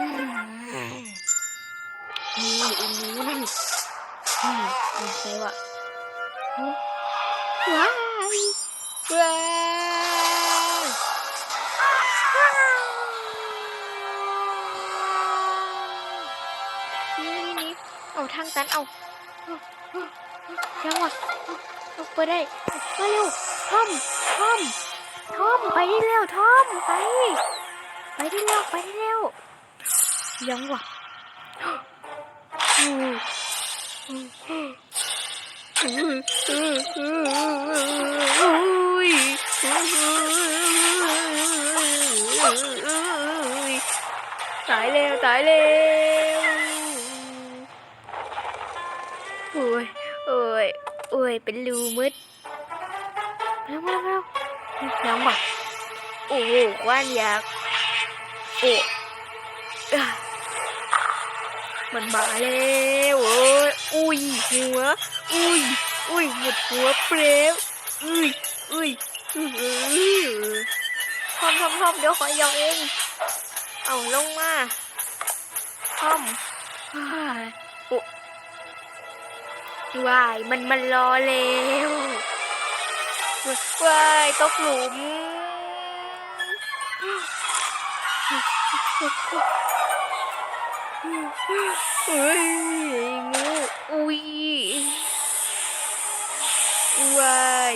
นี่อันนี้นั่นอืมใช่ว่ะว้ายว้ายนี่นี่นี่เอาทางตันเอายังวะเอาไปได้มาเร็วทอมทอมทอมไปได้เร็วทอมไป ไปได้เร็วไปได้เร็ว ยังวะตายแล้วตายแล้วโอ้ยโอ้ยโอ้ยเป็นรู มืดมาแล้วมาแล้วมาแล้วยังบ่โอ้โหกว้านมาแล้วโอ้ยอุ้ยหัว อุ้ย อุ้ยหมดหัวเปลวอุ้ย อุ้ยอื้อทอมทอมทอมเดี๋ยวขอยองเอง เอาลงมาทอมว้ายโอ้วายมันมันรอแล้วว้ายตกหลุม เฮ้ยงูอุ้ยวาย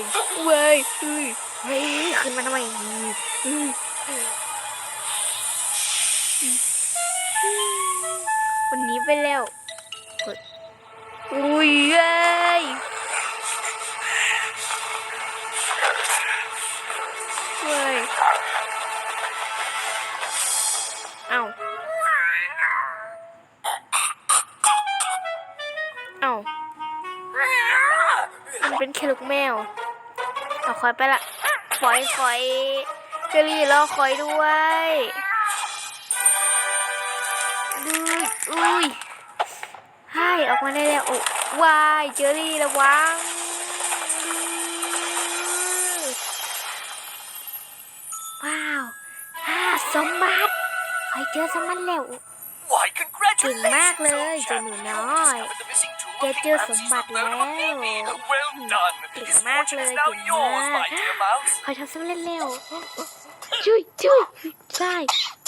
วายเฮ้ยเฮ้ยขึ้นมาทำไมวันนี้ไปแล้วอุ้ยเอ้ย เอ้ามันเป็นแค่ลูกแมว เอาคอยไปละคอยคอยเจอรี่รอคอยด้วยดูอุ้ยให้ออกมาได้แล้วโอ้วายเจอรี่ระวังว้าวฮ่าสมบัติคอยเจอสมบัติแล้ว Why, เก่งมากเลย congratulations, เจ้าหนูน้อย Discovered the missing tool แก of เจอ the สมบัติแล้ว baby. Well done. เก่ง This มาก fortune เลย is now เก่ง yours, มาก my dear mouse. คอยทำสำเร็จเร็วช่วยช่วยใช่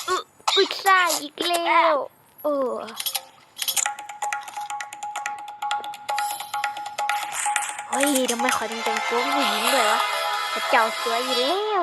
อุ๊ยอุ๊ยใช่อีกแล้วโอ้เฮ้ยทำไมขอแต่งตัวผู้หญิงเลยวะกระเจ้าสวยอยู่แล้ว